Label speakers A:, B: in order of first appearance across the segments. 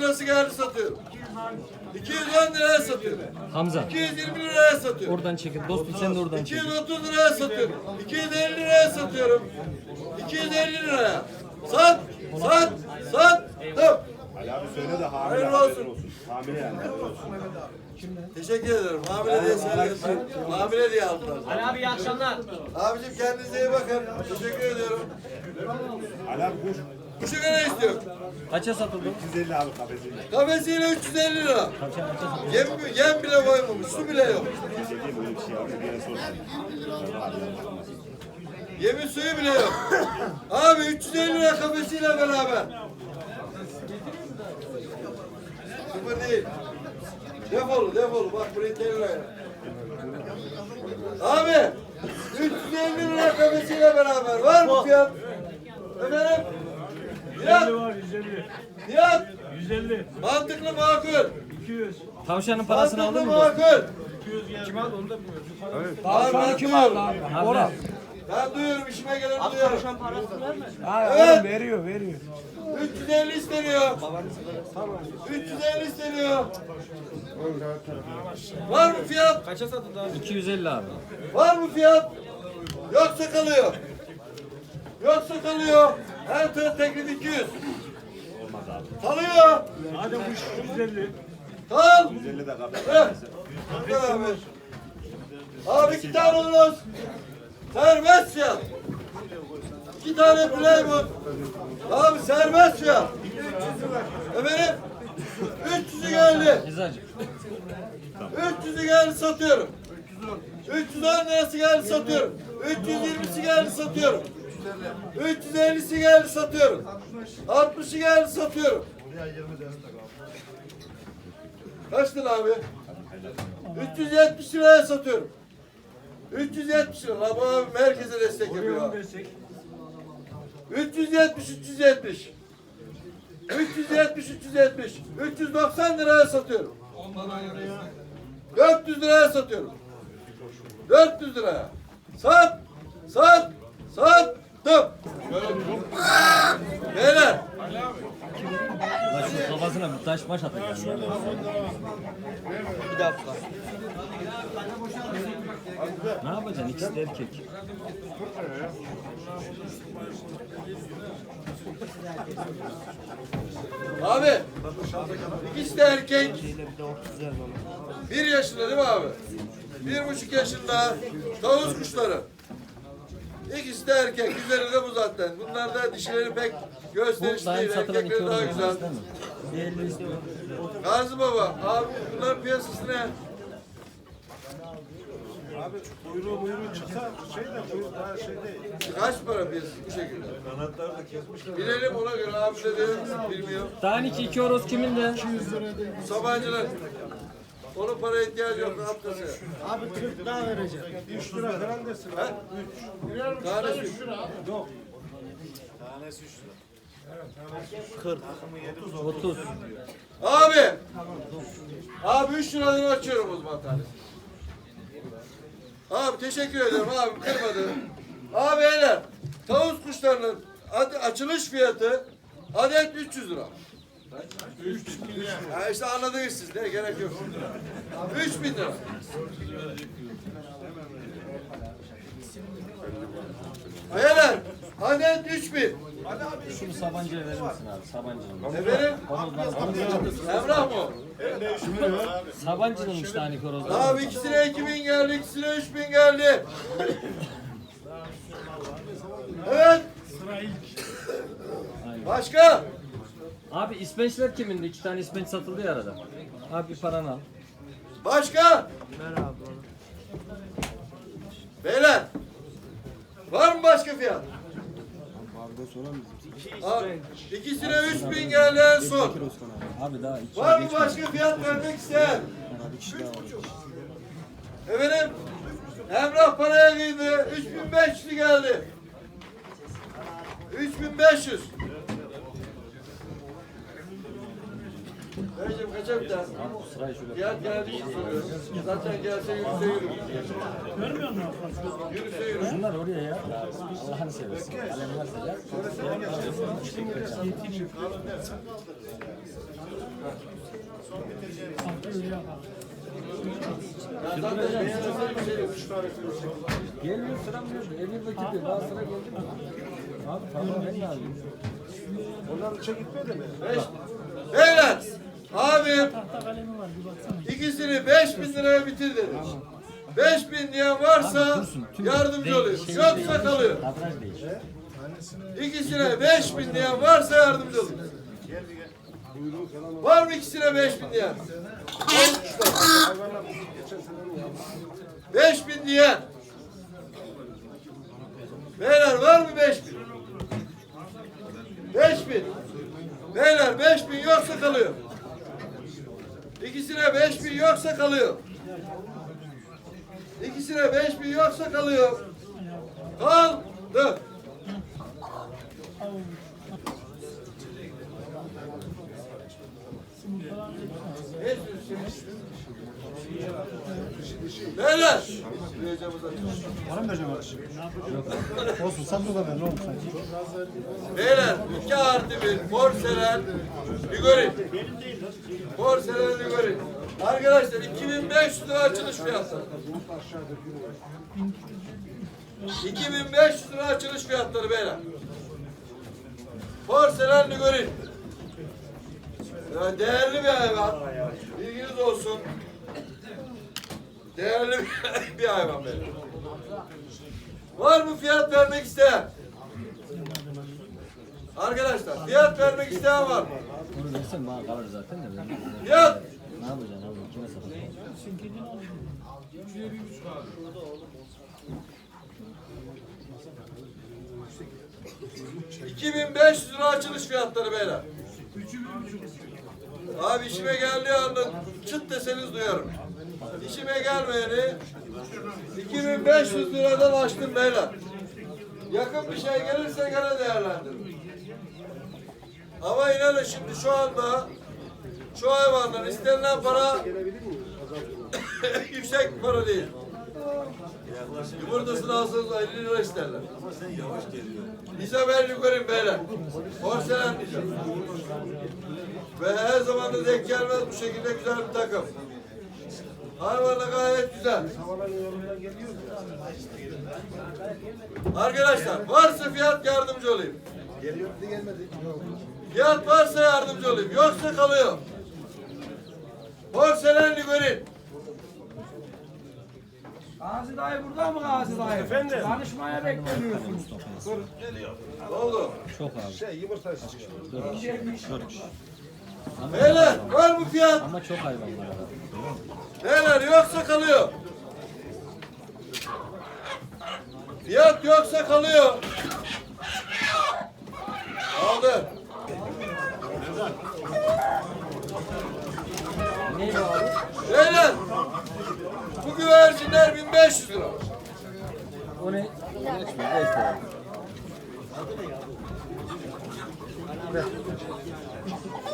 A: lirası geldi satıyorum. 210 liraya satıyorum.
B: Hamza.
A: 220 liraya satıyorum.
B: Oradan çekil. Dostum sen de oradan çekil.
A: 230 liraya satıyorum. 250 liraya satıyorum. 250 liraya. Sat, sat, sat. Tıp.
C: Ali abi söyle de hamile
A: Hayırlı olsun.
C: olsun. Hamile yani.
A: Teşekkür ederim. Hamile diye söylüyorsun. Hamile diye aldılar.
D: Ali abi iyi akşamlar.
A: Abicim kendinize iyi bakın. Teşekkür ediyorum.
C: Ali abi kuş.
A: Kuşu ne istiyor?
B: Kaça satıldı?
C: 150 abi kafesiyle.
A: Kafesiyle 350 lira.
B: Kaça kaça satıldı?
A: Yem, yem bile koymamış. Su bile yok.
C: Şey değil mi? Öyle bir şey abi. Bir yere sorsun.
A: Yemin suyu bile yok. Abi 350 lira kafesiyle beraber. Sıfır değil. Defolu defolu bak burayı tekrar. Abi 350 lira kafesiyle beraber var mı fiyat? Efendim? Fiyat?
E: var 150.
A: Fiyat?
E: 150.
A: Mantıklı makul.
E: 200.
B: Tavşanın parasını aldın
A: Mantıklı
B: mı? dostum?
A: makul.
E: 200 kim aldı onu da bilmiyorum.
A: Tavşanı kim aldı abi?
B: Hamza.
A: Ben duyuyorum işime geleni duyuyorum.
E: Ha,
A: Evet.
E: oğlum veriyor veriyor.
A: 350 isteniyor. 350 isteniyor. Var mı fiyat?
E: Kaça satıldı abi?
B: 250 abi.
A: Var mı fiyat? Yoksa kalıyor. Yoksa kalıyor. Her tır teklif 200. Kalıyor.
E: Hadi kuş 150.
A: Kal.
C: 150 de kafes.
A: Evet. Abi. Abi iki tane horoz. Serbest fiyat. İki tane Playboy. Abi serbest fiyat. Efendim? 300'ü geldi.
B: Hizacık.
A: 300'ü geldi satıyorum. 310 lirası geldi satıyorum. 320'si geldi satıyorum. 350'si geldi satıyorum. 60'ı geldi satıyorum. Kaç lira abi? 370 liraya satıyorum. 370 lira. La bu abi merkeze destek yapıyor abi. 370 370. 370 370. 390 liraya satıyorum. 400 liraya satıyorum. 400 liraya. Sat. Sat. Sattım. Beyler.
B: Lan şu kafasına bir taş maş atacağım.
D: Bir dakika.
B: Ne yapacaksın? İkisi de erkek.
A: Abi. İkisi de erkek. Bir yaşında değil mi abi? Bir buçuk yaşında tavus kuşları. İkisi de erkek. Güzeli de bu zaten. Bunlar da dişileri pek gösterişli
B: daha
A: değil.
B: iki
A: Erkekleri daha güzel. Gazi Baba, abi bunların piyasası ne?
C: Abi kuyruğu muyruğu çıksa şey de kuyruk daha şey değil.
A: Kaç para piyasası bu şekilde?
C: Kanatları da kesmişler.
A: Bilelim ona göre abi dedi, bilmiyor.
B: Daniki iki horoz kimin de?
A: Sabancılar. Onun para ihtiyacı yok, haftası.
E: Abi 40 daha vereceğim. 3 lira falan desin.
A: He? Tanesi üç.
C: Tanesi 3 lira.
B: 30.
A: Abi! Abi 3 liradan açıyorum o zaman tanesi. Abi teşekkür ederim abi kırmadı. Abi beyler tavus kuşlarının açılış fiyatı adet 300 lira. 3 Ya işte anladınız siz ne gerek yok. 3000 lira. Beyler adet 3000.
B: Şunu Sabancı'ya verir misin abi? Sabancı'nın.
A: Efendim?
B: Horozdan.
A: Emrah mı?
B: Sabancı'nın işte hani horozdan.
A: Abi ikisine 2000 geldi, ikisine 3000 geldi. Evet. Başka?
B: Abi ispençler kimindi? İki tane ispenç satıldı ya arada. Abi bir paranı al.
A: Başka? Beyler. Var mı başka fiyat? Abi, ikisine 3000 geldi en son.
B: Abi daha iki
A: Var mı başka fiyat vermek isteyen? Efendim? Emrah paraya girdi. 3500 geldi. 3500. Beyciğim kaça biter? İçin soruyorum. Zaten gelse yürüse yürür. Yürüse yürür.
B: Bunlar oraya ya. Allah'ını seversin.
A: Bir şey yok.
B: Gelmiyor sıram nerede? Emir vakitti. Daha sıra geldi mi? Abi tamam ben lazım.
C: Onlar uça gitmedi mi?
A: Beyler, abim ikisini 5000 liraya bitir dedi. 5000 diyen varsa yardımcı olayım. Yoksa kalıyor.
B: Kadraj değil.
A: İkisine 5000 diyen varsa yardımcı olayım. Var mı ikisine 5000 diyen? 5000 diyen. Beyler var mı 5000? 5000. Beyler 5000 yoksa kalıyor. İkisine 5000 yoksa kalıyor. İkisine 5000 yoksa kalıyor. Kaldı. Beyler.
E: Bana mı vereceğim abi? Olsun burada ver ne olur.
A: Beyler iki artı bir porselen Ligori. Porselen Ligori. Arkadaşlar 2500 lira açılış fiyatları. 2500 lira açılış fiyatları beyler. Porselen Ligori. Değerli bir hayvan. Bilginiz olsun. Değerli bir- hayvan beyler. Var mı fiyat vermek isteyen? Arkadaşlar fiyat vermek isteyen var mı?
B: Onu versen bana kalır zaten de.
A: Fiyat
B: Ne yapacaksın abi? Kime satacaksın?
A: ...2500 lira açılış fiyatları beyler. Abi işime geldiği anda çıt deseniz duyarım. İşime gelmeyeni 2500 liradan açtım beyler. Yakın bir şey gelirse gene değerlendiririm. Ama inanın şimdi şu anda şu hayvanların istenilen para yüksek para değil. Yumurtasını alsanız 50 lira isterler. İzabel yukarı beyler. Porselen diyeceğim. Ve her zaman da denk gelmez bu şekilde güzel bir takım. Hayvan da gayet güzel. Arkadaşlar varsa fiyat yardımcı olayım. Fiyat varsa yardımcı olayım. Yoksa kalıyor. Porselen Ligorin.
F: Gazi dayı burada mı Gazi dayı?
C: Efendim?
F: Tanışmaya bekleniyorsunuz.
A: Ne oldu?
B: Çok abi.
C: Şey yumurta
A: Beyler var mı fiyat?
B: Ama çok hayvan var.
A: Beyler yoksa kalıyor. Fiyat yoksa kalıyor. Aldı.
B: Ne?
A: Beyler bu güvercinler 1500 lira.
B: O ne? Geçmiyor. Beş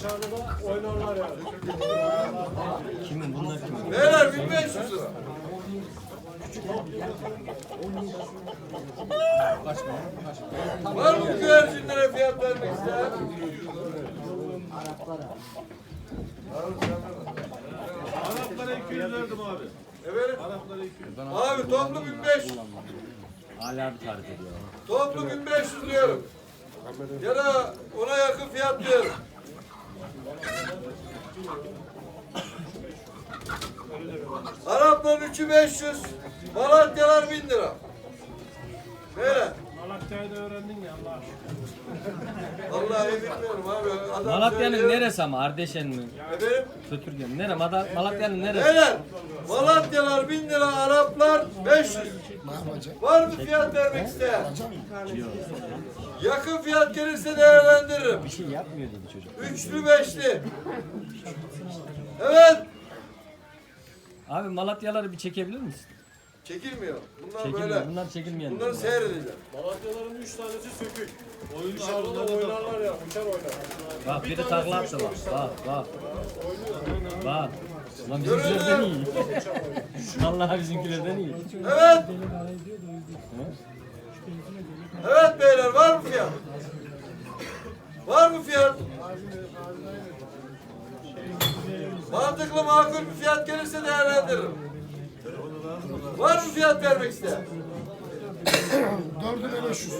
C: dışarıda da oynarlar yani.
B: Kimin bunlar kimin?
A: Beyler 1500 lira. Var mı bu güvercinlere fiyat vermek isteyen?
C: Araplara 200 verdim abi.
A: Efendim?
C: Araplara 200.
A: Abi toplu 1500.
B: Hala bir tarif ediyor.
A: Toplu 1500 diyorum. Ya da ona yakın fiyat diyorum. Arapların 3'ü 500. Malatyalar 1000 lira. Böyle.
C: Malatya'yı da öğrendin ya Allah aşkına.
A: Vallahi bilmiyorum abi. Adam
B: Malatya'nın
A: söylüyor.
B: neresi ama? Ardeşen mi?
A: Efendim?
B: Sötürgen. Nere? Mada- Malatya'nın neresi?
A: Beyler. Malatyalar 1000 lira, Araplar 500. Var mı fiyat vermek isteyen? Yakın fiyat gelirse değerlendiririm.
B: Bir şey yapmıyor dedi çocuk.
A: Üçlü beşli. Evet.
B: Abi Malatyaları bir çekebilir misin?
A: Çekilmiyor. Bunlar
B: Çekilmiyor.
A: böyle.
B: Bunlar çekilmeyen.
A: Bunları seyredeceğim.
C: Malatyaların üç tanesi sökük. Oyun dışarıda da oynarlar ya. Uçar oynar.
B: Bak biri takla attı bak. Bak bak. Bak. Ulan bizimkilerden iyi. Vallahi bizimkilerden iyi.
A: Evet. Evet beyler var mı fiyat? Var mı fiyat? Mantıklı makul bir fiyat gelirse değerlendiririm. Var mı fiyat vermek isteyen?
E: Dördüne 500.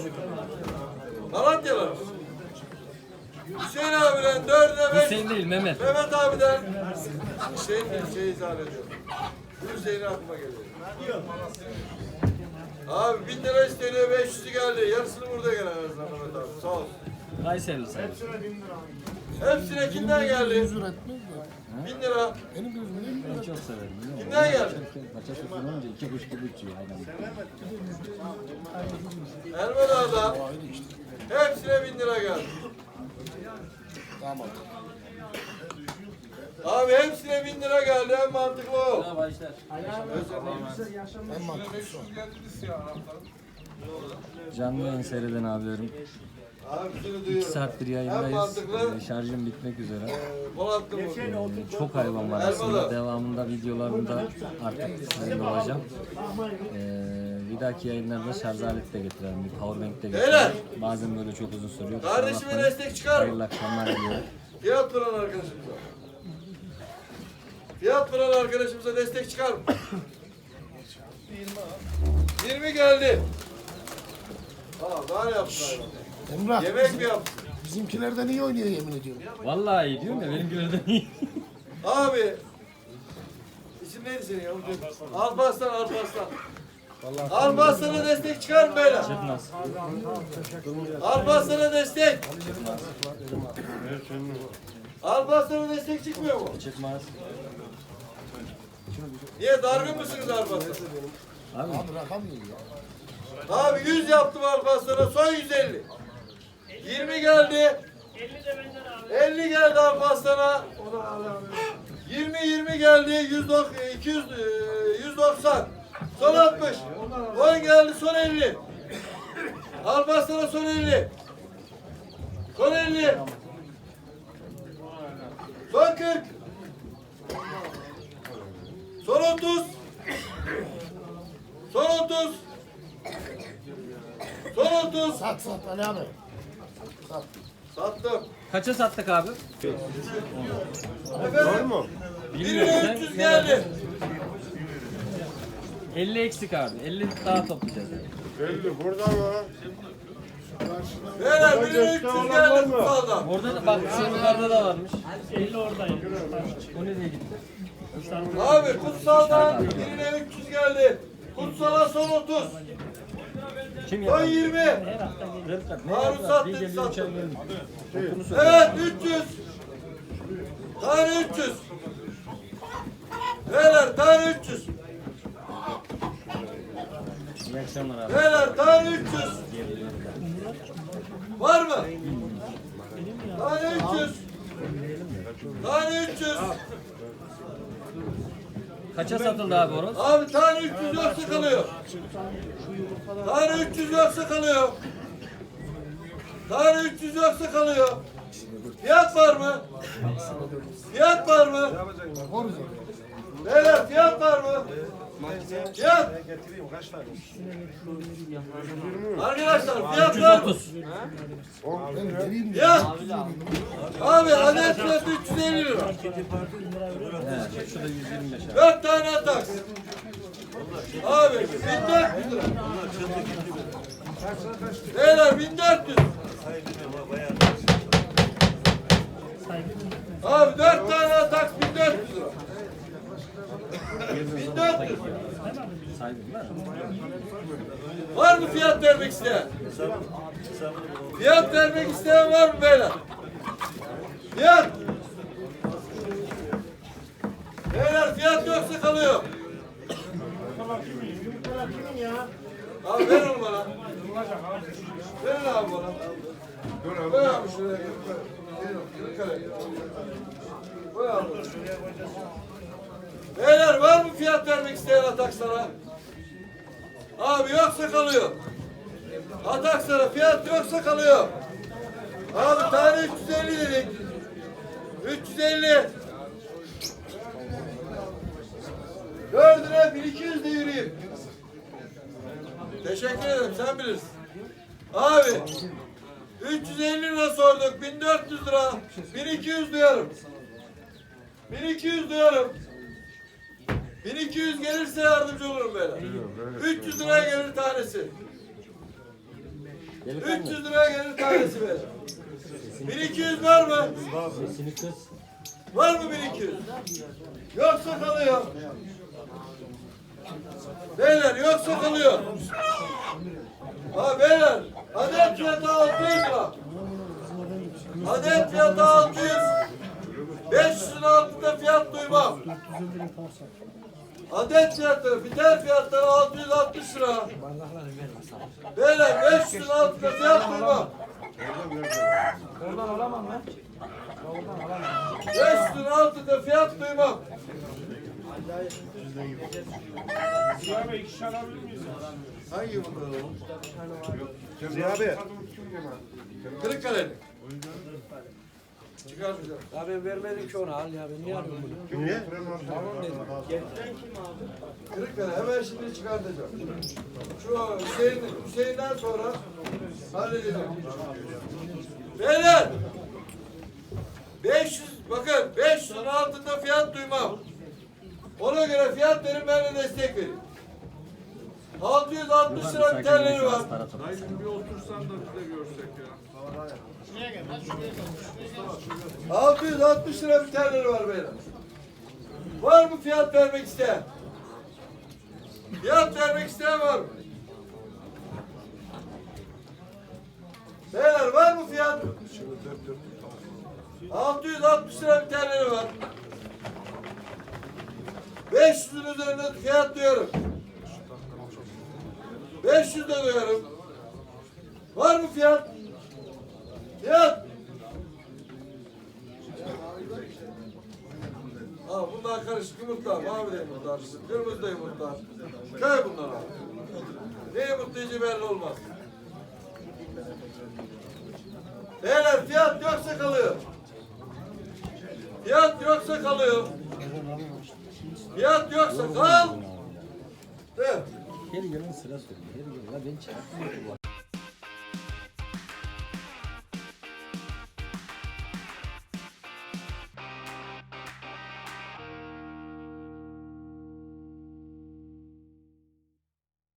A: Malatyalar. Hüseyin abiden dördüne beş.
B: Hüseyin değil Mehmet.
A: Mehmet abiden Hüseyin değil şey zannediyorum. Bu Hüseyin aklıma geliyor. Abi bin lira isteniyor 500'ü geldi. Yarısını burada gelen en azından Mehmet abi. Sağ ol.
B: Kayseri sen.
A: Hepsine kimden geldi?
E: üretmez de.
A: Bin lira.
E: Benim gözümde bin
B: Ben çok severim. biliyor musun?
A: Kimden geldi?
B: Maça sokun olunca iki kuş gibi uçuyor aynen.
A: Elmadağ'da hepsine bin lira geldi.
E: Tamam.
A: Abi hepsine bin lira geldi. En mantıklı o.
E: En mantıklısı o.
B: Canlı yayın seyreden abilerim.
A: Abi şunu
B: 2
A: duyuyorum.
B: saattir
A: En
B: yayındayız.
A: mantıklı
B: Ee, Şarjım bitmek üzere.
A: Polatlı mı?
B: Ee, Çok hayvan var aslında. Devamında videolarımda artık sizinle olacağım. Ee, bir dahaki yayınlarda şarj aleti de getirelim. Bir powerbank de
A: Beyler!
B: getirelim. Bazen böyle çok uzun sürüyor. Kusura
A: Kardeşime
B: bakmayın.
A: destek çıkar mı?
B: Hayırlı akşamlar diliyorum.
A: Fiyat veren arkadaşımıza. Fiyat veren arkadaşımıza destek çıkar mı? 20 geldi. Aa, daha ne yaptın hayvan?
E: Emrah.
A: Yemek mi yaptın?
E: Bizimkilerden iyi oynuyor yemin ediyorum.
B: Vallahi iyi diyorum ya benimkilerden iyi.
A: Abi. İsim neydi senin ya? Alparslan, Alparslan. Alparslan'a destek çıkar mı beyler?
B: Çıkmaz.
A: Alparslan'a destek. Alparslan'a destek çıkmıyor mu?
B: Çıkmaz.
A: Niye dargın mısınız Alparslan?
B: Abi
E: Abi rakam geliyor.
A: Abi 100 yaptım Alparslan'a son 150. 20 geldi. 50 geldi Alparslan'a. 20 20 geldi. 190 200 e, 190. Son 60. 10 geldi son 50. Alparslan'a son 50. Son 50. Son 40. Son 30. Son 30. Son 30.
E: Sat sat Ali abi. Sat.
A: Sattım.
B: kaça sattık abi?
A: Efendim?
B: Bilmiyorum.
A: Birine
B: Sen
A: 300
B: gel
A: geldi.
B: 50 eksik abi. 50 daha toplayacağız.
A: Beyler birine 300 geldi kutsaldan.
B: Orada da bak şu yukarıda da varmış. 50 oradayım. O nereye gitti?
A: Abi kutsaldan birine 300 geldi. Kutsala son 30.
B: Kim
A: Son
B: yapar?
A: 20.
B: Rıfkat, ne
A: Harun sattı, sattı. Evet 300. Tane 300. Beyler tane 300.
B: İyi akşamlar abi.
A: Beyler tane 300. Var mı? Tane 300. Tane 300.
B: Kaça satıldı abi horoz?
A: Abi tane 300 yoksa kalıyor. Tane 300 yoksa kalıyor. Tane 300 yoksa kalıyor. Fiyat var mı? Fiyat var mı? Beyler fiyat var mı? Fiyat. Arkadaşlar fiyat var mı?
B: 330.
E: Ben vereyim ya.
A: Fiyat. Abi adet fiyatı 350 lira.
B: He, şurada 125 abi.
A: Dört tane atak. Abi 1400 lira. Beyler 1400. Abi dört tane atak 1400 lira. 1400.
B: Saydın lan.
A: Var mı fiyat vermek isteyen? Fiyat vermek isteyen var mı beyler? Fiyat. Beyler fiyat yoksa kalıyor. Abi ver onu bana. Verin abi bana. Koy abi şuraya. Yukarı. Koy abi. Beyler var mı fiyat vermek isteyen Ataksar'a? Abi yoksa kalıyor. Ataksar'a fiyat yoksa kalıyor. Abi tane 350 dedik. 350. Dördüne 1200 de yürüyeyim. Teşekkür ederim sen bilirsin. Abi 350 lira sorduk 1400 lira 1200 diyorum. 1200 diyorum. 1200 gelirse yardımcı olurum böyle. 300 liraya gelir tanesi. 300 liraya gelir tanesi böyle. 1200 var mı?
B: Sesini kız.
A: Var mı 1200? Yoksa kalıyor. Beyler yoksa kalıyor. Ha beyler adet fiyatı 600 lira. Adet fiyatı 600. 500'ün altında fiyat duymam. Adet fiyatı, biter fiyatları 660 lira. Beyler 500'ün altında fiyat duymam.
F: Oradan alamam ben.
A: 500'ün altında fiyat duymam.
C: Ziya Bey ikişer alabilir miyiz?
A: Hangi yumurtalar oğlum?
E: Ziya abi.
A: Kırıkkale'nin. Çıkarmayacağım.
F: Abi vermedin ki onu al ya ben niye alıyorum bunu?
E: Niye?
A: Kırıkkale hemen şimdi çıkartacağım. Şu Hüseyin, Hüseyin'den sonra halledeceğim. Beyler! 500, bakın 500'ün altında fiyat duymam. Ona göre fiyat verin ben de destek vereyim. 660 lira bir var.
B: Toplasın.
C: Bir otursan da biz de görsek ya.
A: 660 lira bir taneleri var beyler. Var mı fiyat vermek isteyen? Fiyat vermek isteyen var mı? Beyler var mı fiyat? 660 lira bir taneleri var. 500'ün üzerinde fiyat diyorum. 500 de diyorum. Var mı fiyat? Fiyat. Ha bunlar karışık yumurtlar, mavi de yumurtlar, kırmızı da yumurtlar. Köy bunlar abi. Ne yumurtlayıcı belli olmaz. Beyler fiyat yoksa kalıyor. Fiyat yoksa kalıyor. Fiyat yoksa kal. De.
B: Her yılın sıra soruyor. Her yıl. Ya ben çekmiyorum.